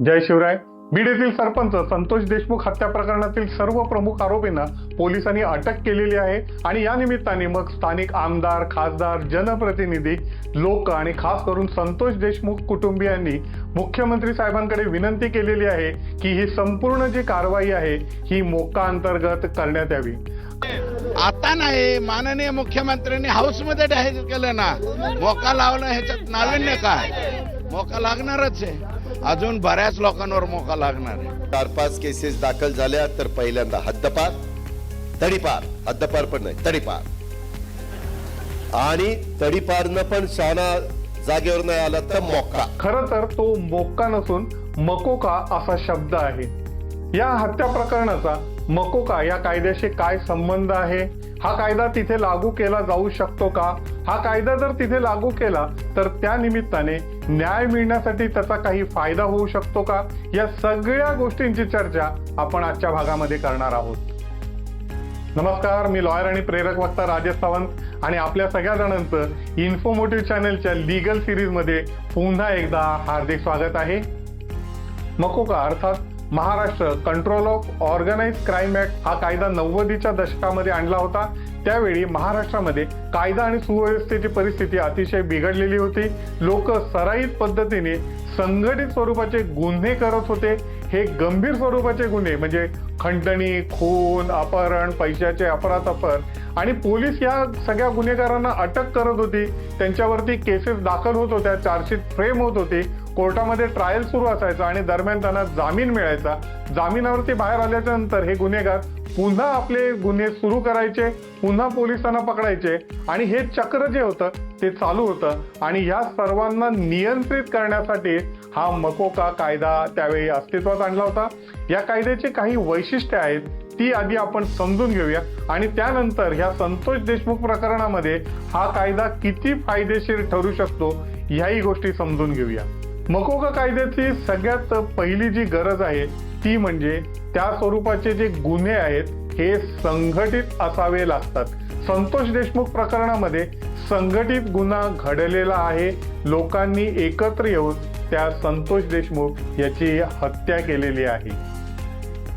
जय शिवराय. बीड येथील सरपंच संतोष देशमुख हत्या प्रकरणातील सर्व प्रमुख आरोपींना पोलिसांनी अटक केलेली आहे आणि या निमित्ताने मग स्थानिक आमदार खासदार जनप्रतिनिधी लोक आणि खास करून संतोष देशमुख कुटुंबियांनी मुख्यमंत्री साहेबांकडे विनंती केलेली आहे की ही संपूर्ण जी कारवाई आहे ही मोका अंतर्गत करण्यात यावी. आता नाही माननीय मुख्यमंत्र्यांनी हाऊसमध्ये जाहीर केलं ना. मोका लावणं ह्याच्यात नाविन्य काय? मोका लागणारच आहे. अजून बऱ्याच लोकांवर मोका लागणार आहे. चार पाच केसेस दाखल झाल्या तर पहिल्यांदा हद्दपार तडीपार. हद्दपार पण नाही तडीपार. आणि तडीपारनं पण शाना जागेवर नाही आला तर मोका. खरं तर तो मोक्का नसून मकोका असा शब्द आहे. या हत्या प्रकरणाचा मकोका या कायद्याशी काय संबंध आहे? हा कायदा तिथे लागू केला जाऊ शकतो का? हा कायदा जर तिथे लागू केला तर त्या निमित्ताने न्याय मिळण्यासाठी त्याचा काही फायदा होऊ शकतो का? या सगळ्या गोष्टींची चर्चा आपण आजच्या भागामध्ये करणार आहोत. नमस्कार मी लॉयर आणि प्रेरक वक्ता राजेश सावंत आणि आपल्या सगळ्या जणांचं इन्फोमोटिव्ह चॅनलच्या लिगल सिरीजमध्ये पुन्हा एकदा हार्दिक स्वागत आहे. मकोका अर्थात Maharashtra control of organise crime act हा कायदा नव्वदीच्या दशकामध्ये आणला होता. त्यावेळी महाराष्ट्रामध्ये कायदा आणि सुव्यवस्थेची परिस्थिती अतिशय बिघडलेली होती. लोक सराईत पद्धतीने संघटित स्वरूपाचे गुन्हे करत होते. हे गंभीर स्वरूपाचे गुन्हे म्हणजे खंडणी खून अपहरण पैशाचे अपरातपर आणि पोलीस या सगळ्या गुन्हेगारांना अटक करत होती. त्यांच्यावरती केसेस दाखल होत होत्या चार्जशीट फ्रेम होत होती. कोर्टामध्ये ट्रायल सुरू असायचा आणि दरम्यान त्यांना जामीन मिळायचा. जामिनावरती बाहेर आल्याच्यानंतर हे गुन्हेगार पुन्हा आपले गुन्हे सुरू करायचे पुन्हा पोलिसांना पकडायचे आणि हे चक्र जे होतं ते चालू होतं. आणि या सर्वांना नियंत्रित करण्यासाठी हा मकोका कायदा त्यावेळी अस्तित्वात आणला होता. या कायद्याची काही वैशिष्ट्ये आहेत ती आधी आपण समजून घेऊया. आणि त्यानंतर ह्या संतोष देशमुख प्रकरणामध्ये हा कायदा किती फायदेशीर ठरू शकतो ह्याही गोष्टी समजून घेऊया. मकोका कायद्याची सगळ्यात पहिली जी गरज आहे ती म्हणजे त्या स्वरूपाचे जे गुन्हे आहेत हे संघटित असावे लागतात. संतोष देशमुख प्रकरणामध्ये संघटित गुन्हा घडलेला आहे. लोकांनी एकत्र येऊन त्या संतोष देशमुख याची हत्या केलेली आहे.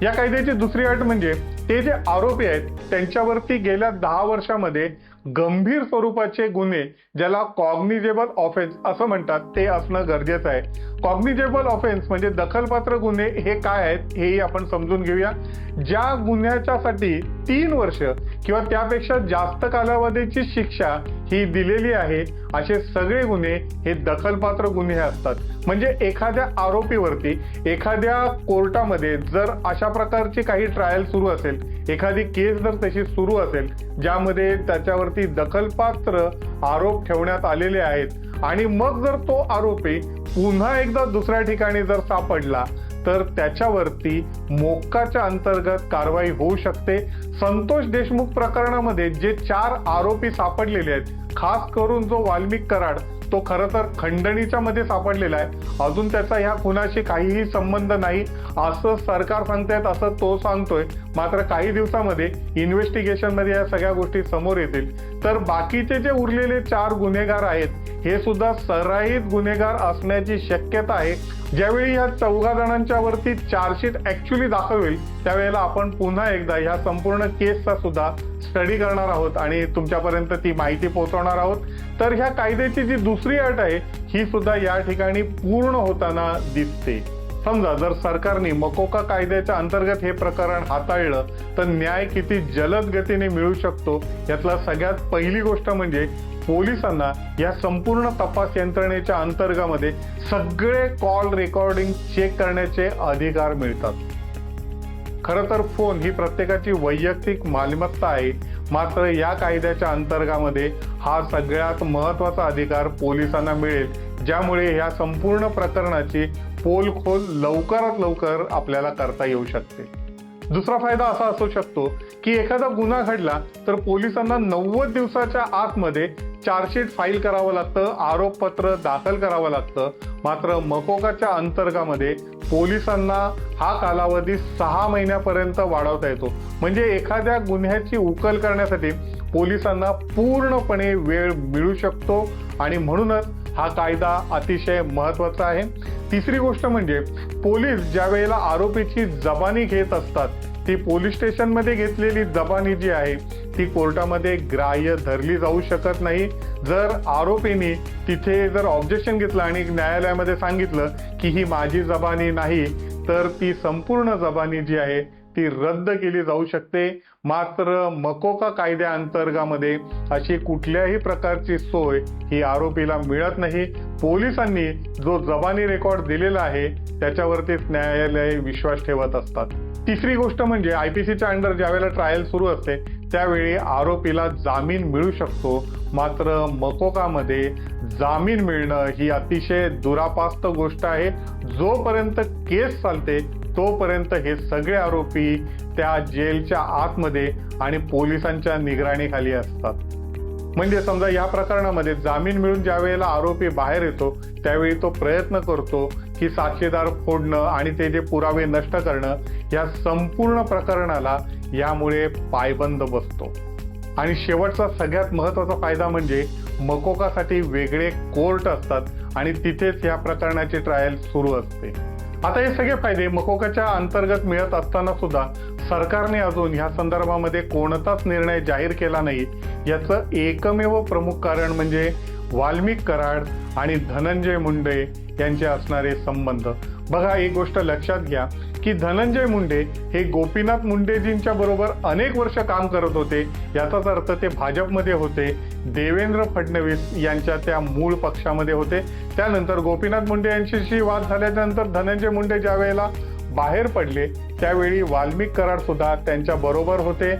या कायद्याची दुसरी अट म्हणजे ते जे आरोपी आहेत त्यांच्यावरती गेल्या दहा वर्षामध्ये गंभीर स्वरूपाचे गुन्हे ज्याला कॉग्निजेबल ऑफेन्स असं म्हणतात ते असणं गरजेचं आहे. कॉग्निजेबल ऑफेन्स म्हणजे दखलपात्र गुन्हे हे काय आहेत हेही आपण समजून घेऊया. ज्या गुन्ह्याच्यासाठी तीन वर्ष किंवा त्यापेक्षा जास्त कालावधीची शिक्षा ही दिलेली आहे असे सगळे गुन्हे हे दखलपात्र गुन्हे असतात. म्हणजे एखाद्या आरोपीवरती एखाद्या कोर्टामध्ये जर अशा प्रकारची काही ट्रायल सुरू असेल एखादी केस जर तशी सुरू असेल ज्यामध्ये त्याच्यावरती दखलपात्र आरोप ठेवण्यात आलेले आहेत आणि मग जर तो आरोपी पुन्हा एकदा दुसऱ्या ठिकाणी जर सापडला तर त्याच्यावरती मोक्काच्या अंतर्गत कारवाई होऊ शकते. संतोष देशमुख प्रकरणामध्ये जे चार आरोपी सापडलेले आहेत खास करून जो वाल्मिक कराड तो खरं तर खंडणीच्या मध्ये सापडलेला आहे. अजून त्याचा ह्या खुनाशी काहीही संबंध नाही. असं सरकार सांगतायत असं तो सांगतोय. मात्र काही दिवसामध्ये इन्व्हेस्टिगेशनमध्ये या सगळ्या गोष्टी समोर येतील. तर बाकीचे जे उरलेले चार गुन्हेगार आहेत हे सुद्धा सराईत गुन्हेगार असण्याची शक्यता आहे. ज्यावेळी या चौघा जणांच्या वरती चार्जशीट ऍक्च्युली दाखल होईल त्यावेळेला आपण पुन्हा एकदा ह्या संपूर्ण केसचा सुद्धा स्टडी करणार आहोत आणि तुमच्यापर्यंत ती माहिती पोहोचवणार आहोत. तर ह्या कायद्याची जी दुसरी अट आहे ही सुद्धा या ठिकाणी पूर्ण होताना दिसते. समजा जर सरकारने मकोका कायद्याच्या अंतर्गत हे प्रकरण हाताळलं तर न्याय किती जलद गतीने मिळू शकतो? यातला सगळ्यात पहिली गोष्ट म्हणजे पोलिसांना या संपूर्ण तपास यंत्रणेच्या अंतर्गामध्ये सगळे कॉल रेकॉर्डिंग चेक करण्याचे अधिकार मिळतात. खरं तर फोन ही प्रत्येकाची वैयक्तिक मालमत्ता आहे. मात्र या कायद्याच्या अंतर्गामध्ये हा सगळ्यात महत्त्वाचा अधिकार पोलिसांना मिळेल ज्यामुळे या संपूर्ण प्रकरणाची पोलखोल लवकरात लवकर आपल्याला करता येऊ शकते. दुसरा फायदा असा असू शकतो की एखादा गुन्हा घडला तर पोलिसांना नव्वद दिवसाच्या आतमध्ये चार्जशीट फाईल करावं लागतं आरोपपत्र दाखल करावं लागतं. मात्र मकोकाच्या अंतर्गामध्ये पोलिसांना हा कालावधी सहा महिन्यापर्यंत वाढवता येतो. म्हणजे एखाद्या गुन्ह्याची उकल करण्यासाठी पोलिसांना पूर्णपणे वेळ मिळू शकतो आणि म्हणूनच हा कायदा अतिशय महत्त्वाचा आहे. तिसरी गोष्ट म्हणजे पोलीस ज्या वेळेला आरोपीची जबानी घेत असतात ती पोलीस स्टेशनमध्ये घेतलेली जबानी जी आहे ती कोर्टामध्ये ग्राह्य धरली जाऊ शकत नाही. जर आरोपीने तिथे जर ऑब्जेक्शन घेतलं आणि न्यायालयामध्ये सांगितलं की ही माझी जबानी नाही तर ती संपूर्ण जबानी जी आहे ती रद्द केली जाऊ शकते. मात्र मकोका कायद्या अंतर्गामध्ये अशी कुठल्याही प्रकारची सोय ही आरोपीला मिळत नाही. पोलिसांनी जो जबानी रेकॉर्ड दिलेला आहे त्याच्यावरतीच न्यायालय विश्वास ठेवत असतात. तिसरी गोष्ट म्हणजे आय पी सीच्या अंडर ज्यावेळेला ट्रायल सुरू असते त्यावेळी आरोपीला जामीन मिळू शकतो. मात्र मकोकामध्ये जामीन मिळणं ही अतिशय दुरापास्त गोष्ट आहे. जोपर्यंत केस चालते तोपर्यंत हे सगळे आरोपी त्या जेलच्या आतमध्ये आणि पोलिसांच्या निगराणीखाली असतात. म्हणजे समजा या प्रकरणामध्ये जामीन मिळून ज्या वेळेला आरोपी बाहेर येतो त्यावेळी तो प्रयत्न करतो की साक्षीदार फोडणं आणि ते जे पुरावे नष्ट करणं या संपूर्ण प्रकरणाला यामुळे पायबंद बसतो. आणि शेवटचा सगळ्यात महत्त्वाचा फायदा म्हणजे मकोकासाठी वेगळे कोर्ट असतात आणि तिथेच या प्रकरणाची ट्रायल सुरू असते. आता हे सगळे फायदे मकोकाच्या अंतर्गत मिळत असताना सुद्धा सरकारने अजून ह्या संदर्भामध्ये कोणताच निर्णय जाहीर केला नाही. याचं एकमेव प्रमुख कारण म्हणजे वाल्मिक कराड आणि धनंजय मुंडे यांचे असणारे संबंध. बघा एक गोष्ट लक्षात घ्या. की धनंजय मुंडे हे गोपीनाथ मुंडेजींच्या बरोबर अनेक वर्ष काम करत होते. याचाच अर्थ ते भाजपमध्ये होते. देवेंद्र फडणवीस यांच्या त्या मूळ पक्षामध्ये होते. त्यानंतर गोपीनाथ मुंडे यांच्याशी वाद झाल्यानंतर धनंजय मुंडे ज्या वेळेला बाहेर पडले त्यावेळी वाल्मिक कराड सुद्धा त्यांच्या बरोबर होते.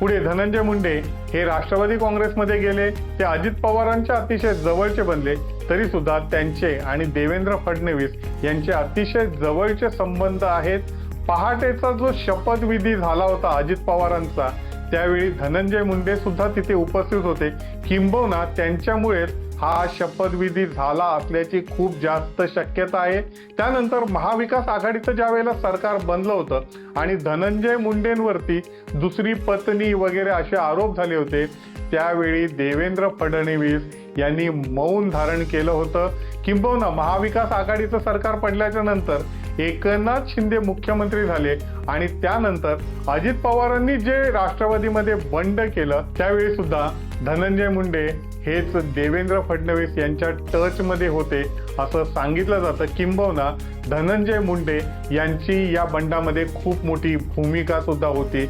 पुढे धनंजय मुंडे हे राष्ट्रवादी काँग्रेसमध्ये गेले. ते अजित पवारांच्या अतिशय जवळचे बनले. तरी सुद्धा त्यांचे आणि देवेंद्र फडणवीस यांचे अतिशय जवळचे संबंध आहेत. पहाटेचा जो शपथविधी झाला होता अजित पवारांचा त्यावेळी धनंजय मुंडे सुद्धा तिथे उपस्थित होते. किंबहुना त्यांच्यामुळेच हा शपथविधी झाला असल्याची खूप जास्त शक्यता आहे. त्यानंतर महाविकास आघाडीचं ज्या वेळेला सरकार बनलं होतं आणि धनंजय मुंडेंवरती दुसरी पत्नी वगैरे असे आरोप झाले होते त्यावेळी देवेंद्र फडणवीस यांनी मौन धारण केलं होतं. किंबहुना महाविकास आघाडीचं सरकार पडल्याच्या नंतर एकनाथ शिंदे मुख्यमंत्री झाले आणि त्यानंतर अजित पवारांनी जे राष्ट्रवादीमध्ये बंड केलं त्यावेळी सुद्धा धनंजय मुंडे हेच देवेंद्र फडणवीस यांच्या टचमध्ये होते असं सांगितलं जातं. किंबहुना धनंजय मुंडे यांची या बंडामध्ये खूप मोठी भूमिका सुद्धा होती.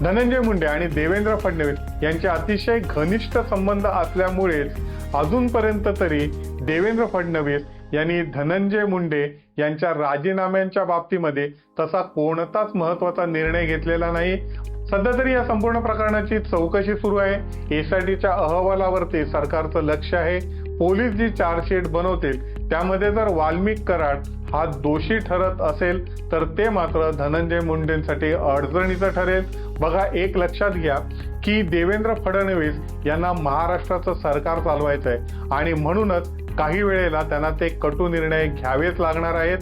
धनंजय मुंडे आणि देवेंद्र फडणवीस यांचे अतिशय घनिष्ठ संबंध असल्यामुळेच अजूनपर्यंत तरी देवेंद्र फडणवीस यांनी धनंजय मुंडे यांच्या राजीनाम्यांच्या बाबतीमध्ये तसा कोणताच महत्त्वाचा निर्णय घेतलेला नाही. सध्या तरी या संपूर्ण प्रकरणाची चौकशी सुरू आहे. एसआयटीच्या अहवालावरती सरकारचं लक्ष आहे. पोलीस जी चार्जशीट बनवतील त्यामध्ये जर वाल्मिक कराड हा दोषी ठरत असेल तर ते मात्र धनंजय मुंडेंसाठी अडचणीचं ठरेल. बघा एक लक्षात घ्या की देवेंद्र फडणवीस यांना महाराष्ट्राचं सरकार चालवायचं आहे आणि म्हणूनच काही वेळेला त्यांना ते कटू निर्णय घ्यावेच लागणार आहेत.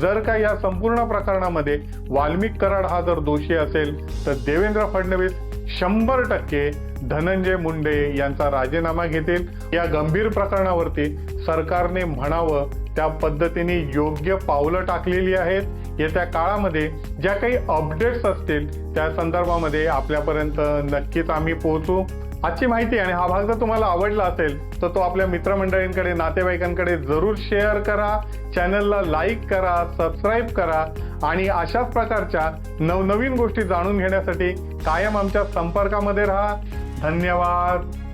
जर का या संपूर्ण प्रकरणामध्ये वाल्मिक कराड हा जर दोषी असेल तर देवेंद्र फडणवीस शंभर टक्के धनंजय मुंडे यांचा राजीनामा घेतील. या गंभीर प्रकरणावरती सरकारने म्हणावं त्या पद्धतीने योग्य पावलं टाकलेली आहेत. येत्या काळामध्ये ज्या काही अपडेट्स असतील त्या संदर्भामध्ये आपल्यापर्यंत नक्कीच आम्ही पोहोचू. आजची माहिती आणि हा भाग जर तुम्हाला आवडला असेल तर तो आपल्या मित्रमंडळींकडे नातेवाईकांकडे जरूर शेअर करा चॅनलला लाईक करा सबस्क्राईब करा आणि अशाच प्रकारच्या नवनवीन गोष्टी जाणून घेण्यासाठी कायम आमच्या संपर्कामध्ये राहा. धन्यवाद.